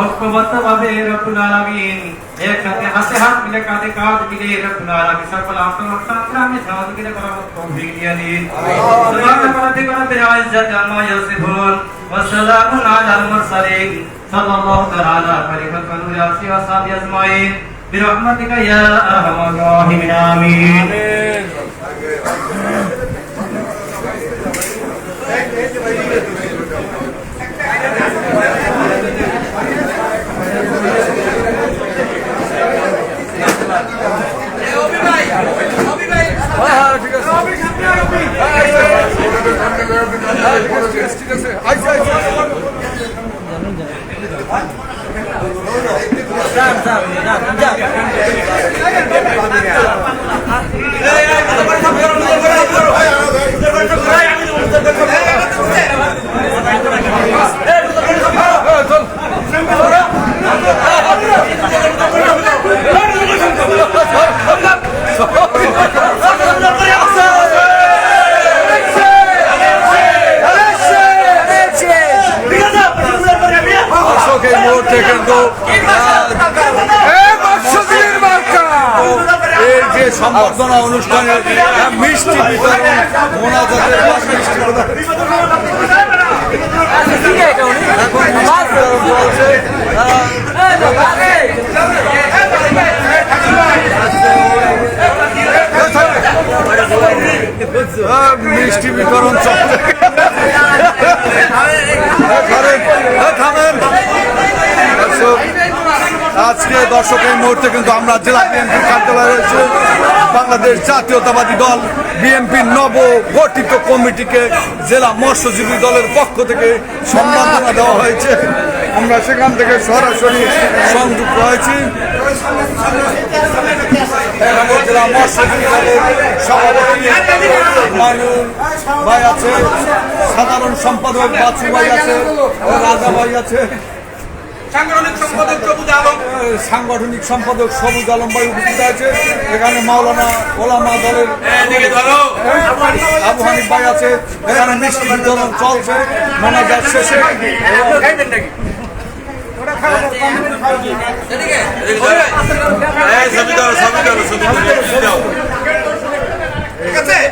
ঐক্যবদ্ধভাবে রব্বুল আলামিন একসাথে হাতে হাত মিলে কাঁধে কাঁধ মিলে রব্বুল আলামিন সকল আন্তরিক সংগ্রামে সহযোগিতা করার তৌফিক দিয়ে দিন সুবহানাল্লাহি ওয়া বিহামদিহি ওয়া ইজ্জাতি আম্মা ইয়াসিফুন ওয়া সালামুন আলাল মুরসালিন সাল্লাল্লাহু তাআলা আলাইহি ওয়া সাল্লাম ওয়া সাহবিহি আজমাইন برحمتك يا ارحم الراحمين امين সম্বর্ধনা অনুষ্ঠানে মিষ্টি বিতরণ মোনাজাতের মিষ্টি মিষ্টি বিতরণ চলছে। আজকে দর্শক এই মুহূর্তে কিন্তু আমরা জেলা বিএনপি কার্যালয়ে রয়েছে। বাংলাদেশ জাতীয়তাবাদী দল বিএনপির নব গঠিত কমিটিকে জেলা মৎস্যজীবী দলের পক্ষ থেকে সম্মাননা দেওয়া হয়েছে। আমরা সেখান থেকে সরাসরি সংযুক্ত হয়েছি। মৎস্যজীবী দলের আছে, সাধারণ সম্পাদক বাচু ভাই আছে, রাজা ভাই আছে। সাংগঠনিক সম্পাদক সবুজ আলম। সাংগঠনিক সম্পাদক সবুজ আলম ভাই উপস্থিত আছে। এখানে মাওলানা ওলামা দলের এদিকে ধরো। আবু হানিফ ভাই আছে। এখানে মিষ্টি বিতরণ চলছে। মোনাজাত শেষে। ঠিক আছে চলছে মিষ্টি বিতরণ এই সভাপতির মিষ্টি দেখছেন উপজেলা মৎস্য দল হ্যাঁ? এই যে নাও।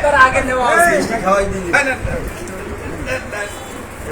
অভি ভাই, এদিকে, এদিকে,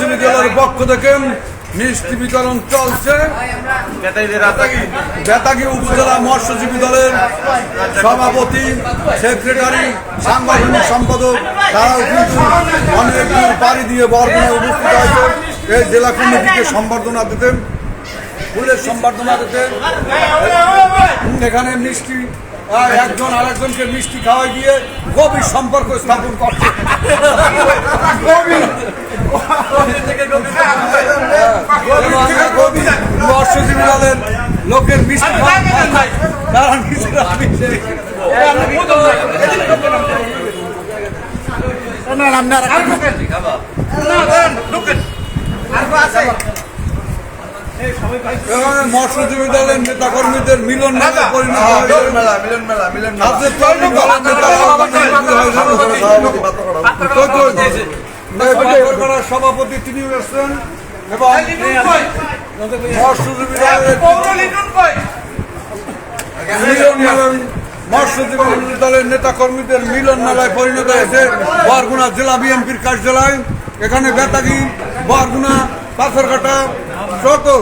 দলের পক্ষ থেকে মিষ্টি বিতরণ চলছে। বেতাগী উপজেলা মৎস্যজীবী দলের সভাপতি, সেক্রেটারি, সাংগঠনিক সম্পাদক তারাও কিন্তু অনেক পাড়ি দিয়ে বরগুনায় উপস্থিত হয়েছে। এই জেলা কমিটিকে সম্বর্ধনা দিতেন, ফুলের সম্বর্ধনা দিতেন। এখানে মিষ্টি একজন আরেকজনকে মিষ্টি খাওয়াই দিয়ে গভীর সম্পর্ক স্থাপন করছে। গভীর মৎস্যজীবী দলের লোকের মিষ্টি তারা নিজেরা মৎস্যজীবী দলের নেতা কর্মীদের মিলন মেলা পরিণত সভাপতি তিনি এসছেন এবং মৎস্যজীবী দলের মিলন মেলা মৎস্যজীবী দলের নেতা কর্মীদের মিলন মেলায় পরিণত হয়েছে বরগুনা জেলা বিএনপির কার্যালয়। এখানে বেতাগি বরগুনা পাথরঘাটা সকল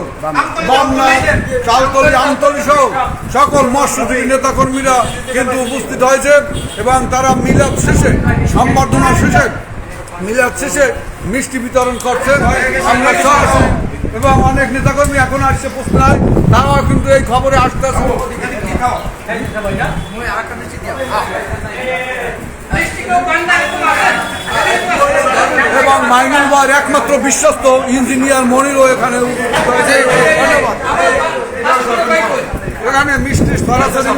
বামনা চালতলি আমতলি সহ সকল মৎস্যজীবী নেতাকর্মীরা কিন্তু উপস্থিত হয়েছে এবং তারা মিলাদ শেষে সম্বর্ধনা শেষে মিলাদ শেষে মিষ্টি বিতরণ করছেন। আমরা সরাসরি এবং অনেক নেতাকর্মী এখন আসছে পোস্টার তারাও কিন্তু এই খবরে আসতে এবং মাইনুল বার একমাত্র বিশ্বস্ত ইঞ্জিনিয়ার মনিরও এখানে এখানে মিষ্টি সরাসরি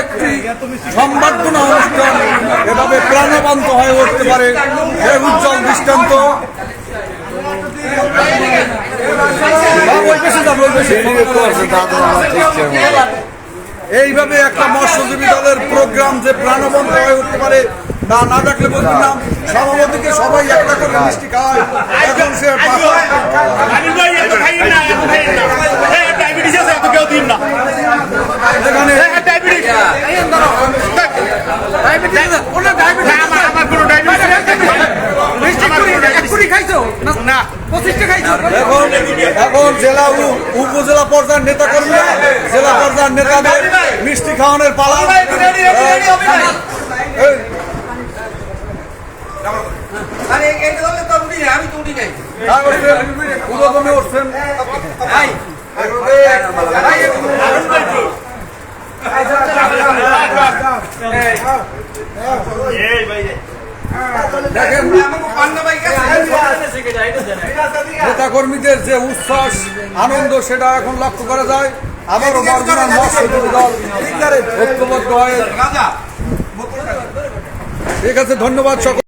একটি অনুষ্ঠান এভাবে প্রাণবন্ত হয়ে উঠতে পারে। উজ্জ্বল দৃষ্টান্ত। এইভাবে একটা মৎস্যজীবী দলের প্রোগ্রাম যে প্রাণবন্ত হয়ে উঠতে পারে, না না ডাকলে বলবেন না, সভাপতিকে সবাই একটা করে মিষ্টি সে এখানে এখন এখন জেলা উপজেলা পর্যায়ের নেতা কর্মীরা জেলা পর্যায়ের নেতাদের মিষ্টি খাওয়ানোর পালা দেখেন আমাকে পান্না ভাই গেছে নেতা কর্মীদের যে উচ্ছ্বাস আনন্দ সেটা এখন লক্ষ্য করা যায়। আবারও বর্ধমান দল ঐক্যবদ্ধ হয়ে ঠিক আছে ধন্যবাদ সকল